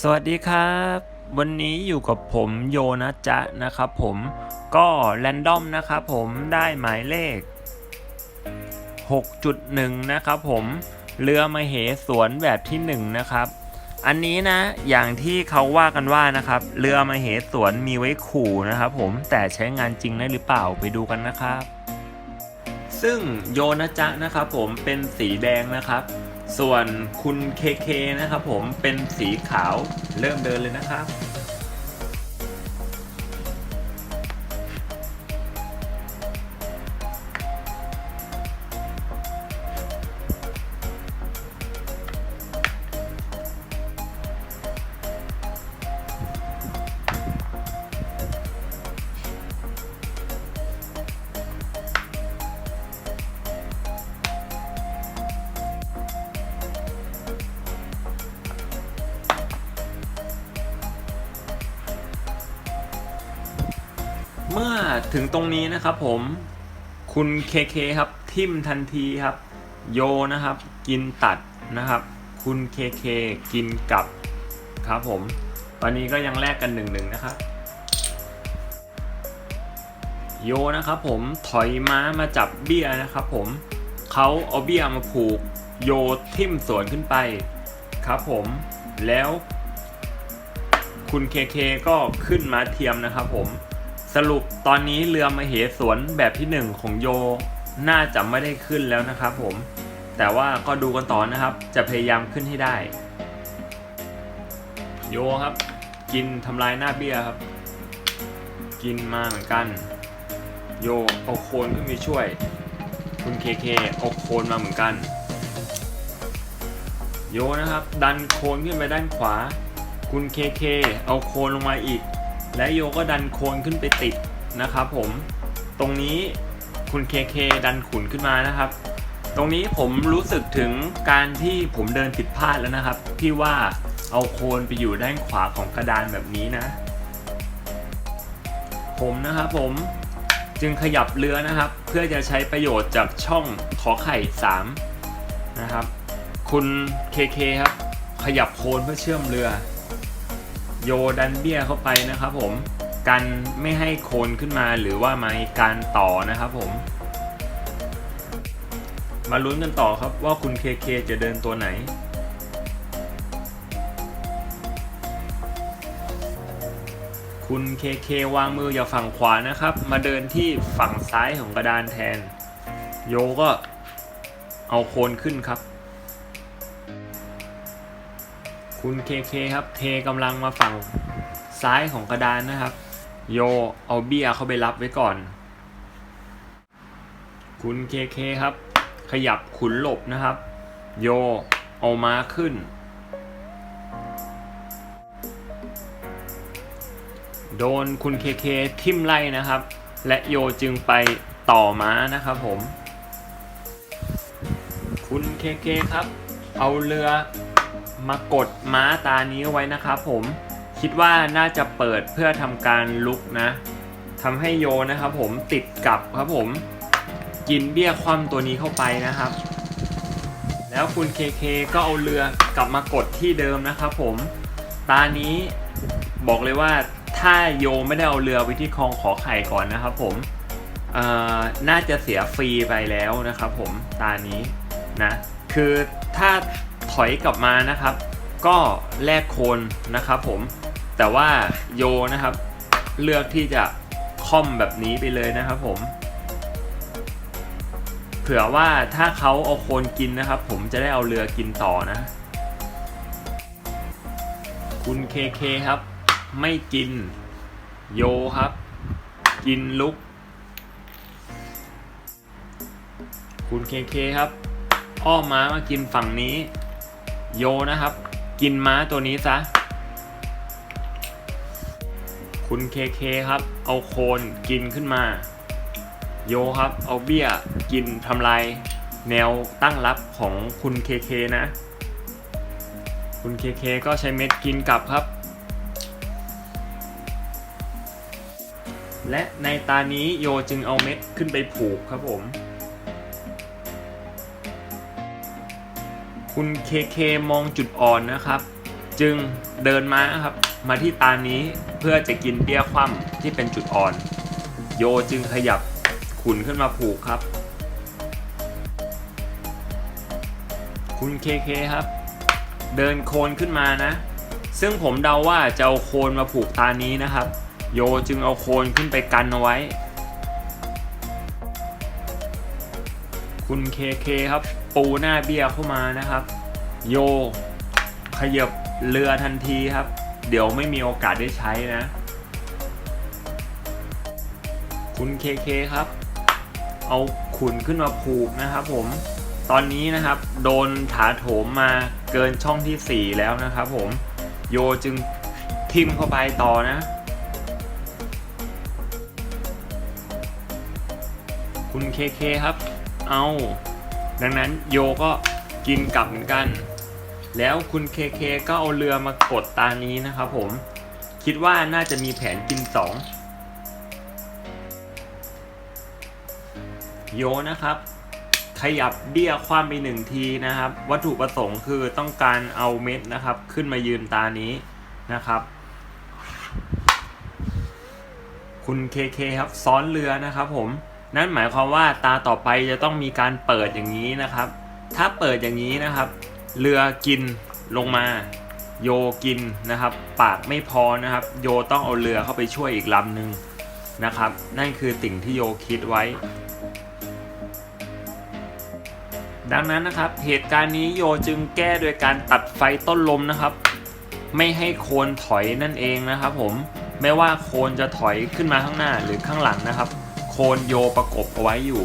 สวัสดีครับ วันนี้อยู่กับผมโยนะจ๊ะนะครับผมก็แรนดอมนะครับผมได้หมายเลข 6.1 นะครับผมเรือมาเหสวนแบบที่ 1 นะครับ อันนี้นะอย่างที่เขาว่ากันว่านะครับ เรือมาเหสวนมีไว้ขู่นะครับผมแต่ใช้งานจริงได้หรือเปล่าไปดูกันนะครับ ซึ่งโยนะจ๊ะนะครับผมเป็นสีแดงนะครับ ส่วนคุณเคเคนะครับผมเป็นสีขาวเริ่มเดินเลยนะครับ เมื่อถึงตรงนี้นะครับผมคุณเคเคครับทิมทันทีครับ โยนะครับ กินตัดนะครับ คุณเคเคกินกับครับผม ตอนนี้ก็ยังแลกกันหนึ่งหนึ่งนะครับ โยนะครับผมถอยม้ามาจับเบี้ยนะครับผมเขาเอาเบี้ยมาผูกโยทิมสวนขึ้นไปครับผมแล้ว คุณเคเคก็ขึ้นมาเทียมนะครับผม สรุปตอนนี้เรือมาเหสวนแบบที่หนึ่งของโยน่าจะไม่ได้ขึ้นแล้วนะครับผม แต่ว่าก็ดูกันต่อนะครับ จะพยายามขึ้นให้ได้ โยครับ กินทำลายหน้าเบี้ยครับ กินมาเหมือนกัน โยเอาโคนขึ้นไปช่วย คุณเคเคเอาโคนมาเหมือนกัน โยนะครับ ดันโคนขึ้นไปด้านขวา คุณเคเคเอาโคนลงมาอีก และโยก็ดันโคนขึ้นไปติดนะครับผม ตรงนี้คุณเคเคดันขุนขึ้นมานะครับ ตรงนี้ผมรู้สึกถึงการที่ผมเดินผิดพลาดแล้วนะครับ ที่ว่าเอาโคนไปอยู่ด้านขวาของกระดานแบบนี้นะ ผมนะครับผมจึงขยับเรือนะครับ เพื่อจะใช้ประโยชน์จากช่องขอไข่3นะครับ คุณเคเคครับ ขยับโคนเพื่อเชื่อมเรือ โยดันเบี้ยเข้าไปนะครับผมกันไม่ให้โคนขึ้นมาหรือว่าไม่การต่อนะครับผม มาลุ้นกันต่อครับว่าคุณเคเคจะเดินตัวไหน คุณเคเควางมืออย่าฝั่งขวานะครับ มาเดินที่ฝั่งซ้ายของกระดานแทน โยก็เอาโคนขึ้นครับ คุณเคเคครับ เทกำลังมาฝั่งซ้ายของกระดานนะครับ โยเอาเบียเข้าไปรับไว้ก่อน คุณเคเคครับ ขยับขุนหลบนะครับ โยเอาม้าขึ้น โดนคุณเคเคทิ่มไล่นะครับ และโยจึงไปต่อม้านะครับผม คุณเคเคครับ เอาเรือ มากดม้าตานี้ไว้นะครับผมคิดว่าน่าจะเปิดเพื่อทำการลุกนะทำให้โยนะครับผมติดกับครับผมกินเบี้ยคว่ำตัวนี้เข้าไปนะครับ แล้วคุณเคเคก็เอาเรือกลับมากดที่เดิมนะครับผมตานี้บอกเลยว่าถ้าโยไม่ได้เอาเรือไปที่คลองขอไข่ก่อนนะครับผมน่าจะเสียฟรีไปแล้วนะครับผมตานี้นะคือถ้า ถอยกลับมานะครับ ก็แลกโคนนะครับผมแต่ว่าโยนะครับเลือกที่จะค่อมแบบนี้ไปเลยนะครับผม เผื่อว่าถ้าเขาเอาโคนกินนะครับ ผมจะได้เอาเรือกินต่อนะ คุณเคเคครับ ไม่กิน โยครับ กินลุก คุณเคเคครับ อ้อมม้ามากินฝั่งนี้ โยนะครับ กินม้าตัวนี้ซะ คุณเคเคครับ เอาโคนกินขึ้นมา โยครับ เอาเบี้ยกินทำลายแนวตั้งรับของคุณเคเคนะ คุณเคเคก็ใช้เม็ดกินกลับครับ และในตานี้โยจึงเอาเม็ดขึ้นไปผูกครับผม คุณเคเคมองจุดอ่อนนะครับ จึงเดินมาครับ มาที่ตานี้เพื่อจะกินเบี้ยคว่ำที่เป็นจุดอ่อน โยจึงขยับขุนขึ้นมาผูกครับ คุณเคเคครับ เดินโคนขึ้นมานะ ซึ่งผมเดาว่าจะเอาโคนมาผูกตานี้นะครับ โยจึงเอาโคนขึ้นไปกันเอาไว้คุณเคเคครับ ปูหน้าเบี้ยเข้ามานะครับ โยขยับเรือทันทีครับ เดี๋ยวไม่มีโอกาสได้ใช้นะ คุณเคเคครับ เอาขุนขึ้นมาผูกนะครับผมตอนนี้นะครับโดนถาโถมมาเกินช่องที่ 4 แล้วนะครับผมโยจึงทิมเข้าไปต่อนะ คุณเคเคครับ เอา ดังนั้นโยก็กินกลับเหมือนกัน แล้วคุณเคเคก็เอาเรือมากดตานี้นะครับผม คิดว่าน่าจะมีแผนกินสองโยนะครับ ขยับเบี้ยคว่ำไปหนึ่งทีนะครับ วัตถุประสงค์คือต้องการเอาเม็ดนะครับ ขึ้นมายืนตานี้นะครับ คุณเคเคครับซ้อนเรือนะครับผม นั่นหมายความว่าตาต่อไปจะต้องมีการเปิดอย่างนี้นะครับ ถ้าเปิดอย่างนี้นะครับ เรือกินลงมา โยกินนะครับ ปากไม่พอนะครับ โยต้องเอาเรือเข้าไปช่วยอีกลำหนึ่งนะครับ นั่นคือสิ่งที่โยคิดไว้ ดังนั้นนะครับ เหตุการณ์นี้โยจึงแก้โดยการตัดไฟต้นลมนะครับ ไม่ให้โคนถอยนั่นเองนะครับ ผมไม่ว่าโคนจะถอยขึ้นมาข้างหน้าหรือข้างหลังนะครับ โคนโยประกบเอาไว้อยู่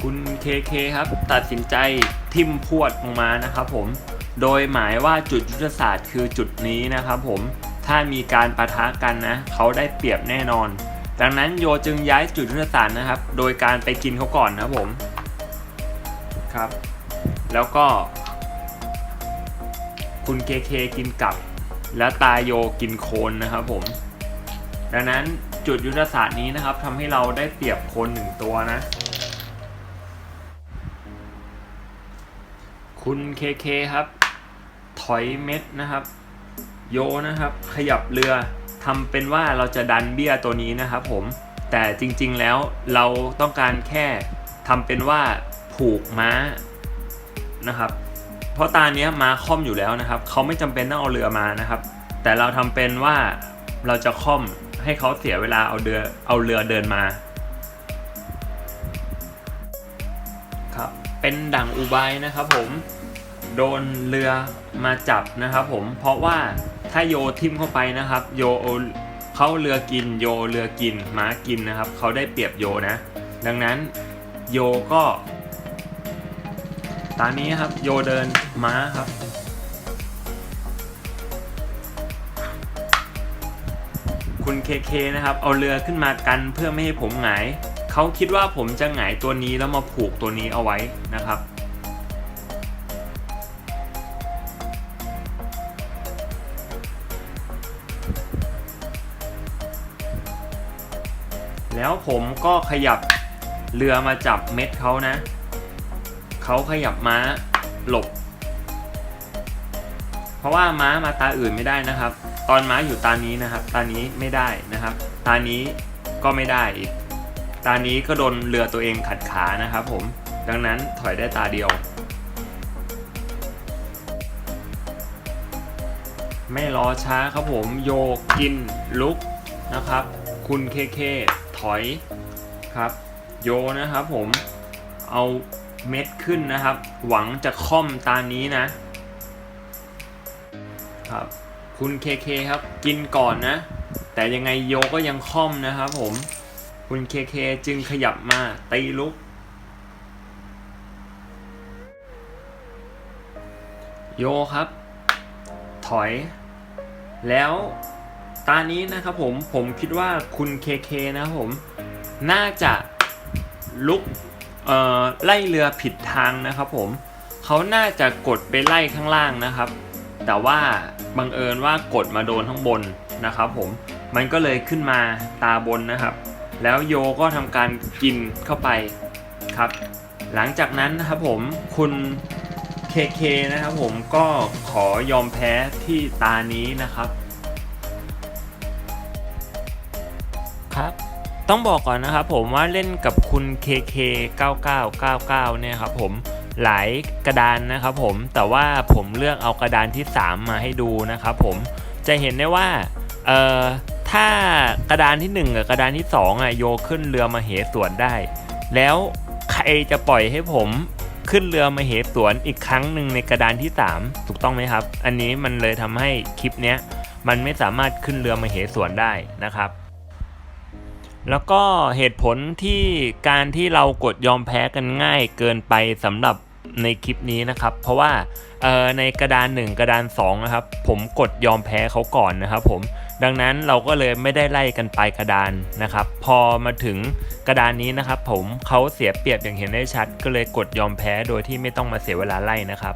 คุณเคเคครับ ตัดสินใจทิมพวดลงมานะครับผม โดยหมายว่าจุดยุทธศาสตร์คือจุดนี้นะครับผม ถ้ามีการประทะกันนะ เขาได้เปรียบแน่นอน ดังนั้นโยจึงย้ายจุดยุทธศาสตร์นะครับ โดยการไปกินเขาก่อนนะครับผมครับ แล้วก็ คุณเคเคกินกลับแล้วตาโยกินโคนนะครับผม ดังนั้นจุดยุทธศาสตร์นี้นะครับทำให้เราได้เปรียบคนหนึ่งตัวนะ คุณเคเคครับ ถอยเม็ดนะครับ โยนะครับ ขยับเรือทำเป็นว่าเราจะดันเบี้ยตัวนี้นะครับผมแต่จริงๆแล้วเราต้องการแค่ทำเป็นว่าผูกม้านะครับ เพราะตาเนี้ยม้าค่อมอยู่แล้วนะครับ เขาไม่จำเป็นต้องเอาเรือมานะครับ แต่เราทำเป็นว่าเราจะค่อม ให้เขาเสียเวลาเอาเรือเอาเรือเดินมาครับเป็นดั่งอุบายนะครับผมโดนเรือมาจับนะครับผมเพราะว่าถ้าโยทิมเข้าไปนะครับ โยเอาเขาเรือกินโยเรือกินม้ากินนะครับเขาได้เปรียบโยนะ ดังนั้นโยก็ ตอนนี้ครับโยเดินม้าครับ คุณเคเคนะครับ เอาเรือขึ้นมากันเพื่อไม่ให้ผมหงายเขาคิดว่าผมจะหงายตัวนี้แล้วมาผูกตัวนี้เอาไว้นะครับ แล้วผมก็ขยับเรือมาจับเม็ดเขานะ เขาขยับม้าหลบ เพราะว่าม้ามาตาอื่นไม่ได้นะครับ ตอนม้าอยู่ตานี้นะครับ ตานี้ไม่ได้นะครับ ตานี้ก็ไม่ได้อีก ตานี้ก็โดนเรือตัวเองขัดขานะครับผม ดังนั้นถอยได้ตาเดียว ไม่รอช้าครับผม โยกกิน ลุกนะครับ คุณเคเคถอยครับ โยนะครับผม เอาเม็ดขึ้นนะครับ หวังจะค่อมตานี้นะครับ คุณเคเคครับ กินก่อนนะ แต่ยังไงโยก็ยังค่อมนะครับผม คุณเคเคจึงขยับมาตีลุก โยครับ ถอย แล้วตานี้นะครับผมผมคิดว่าคุณเคเคนะครับผม น่าจะลุกเออไล่เรือผิดทางนะครับผมเขาน่าจะกดไปไล่ข้างล่างนะครับ แต่ว่า บังเอิญว่ากดมาโดนข้างบนนะครับผมมันก็เลยขึ้นมาตาบนนะครับ แล้วโยก็ทำการกินเข้าไปครับ หลังจากนั้นนะครับผมคุณ KK นะครับผมก็ขอยอมแพ้ที่ตานี้นะครับครับต้องบอกก่อนนะครับผมว่าเล่นกับคุณ KK 9999 เนี่ยครับผม หลายกระดานนะครับผมแต่ว่าผมเลือกเอากระดานที่ 3 มาให้ดูนะครับผมจะเห็นได้ว่าเอ่อถ้ากระดานที่ 1 กับกระดานที่ 2อะโยขึ้นเรือมาเหสวนได้ แล้วใครจะปล่อยให้ผมขึ้นเรือมาเหสวนอีกครั้งหนึ่งในกระดานที่ 3 ถูกต้องไหมครับ อันนี้มันเลยทำให้คลิปเนี้ยมันไม่สามารถขึ้นเรือมาเหสวนได้นะครับ แล้วก็เหตุผลที่การที่เรากดยอมแพ้กันง่ายเกินไปสำหรับในคลิปนี้นะครับ เพราะว่าในกระดาน 1 กระดาน 2 นะครับ ผมกดยอมแพ้เขาก่อนนะครับผมดังนั้นเราก็เลยไม่ได้ไล่กันไปกระดานนะครับ พอมาถึงกระดานนี้นะครับ ผมเขาเสียเปรียบอย่างเห็นได้ชัด ก็เลยกดยอมแพ้โดยที่ไม่ต้องมาเสียเวลาไล่นะครับ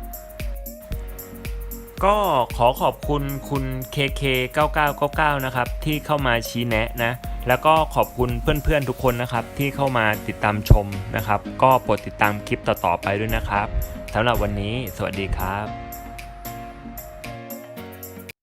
ก็ขอขอบคุณคุณ KK9999 นะครับที่เข้ามาชี้แนะนะ แล้วก็ขอบคุณเพื่อนๆทุกคนนะครับที่เข้ามาติดตามชมนะครับ ก็โปรดติดตามคลิปต่อๆไปด้วยนะครับสำหรับวันนี้ สวัสดีครับ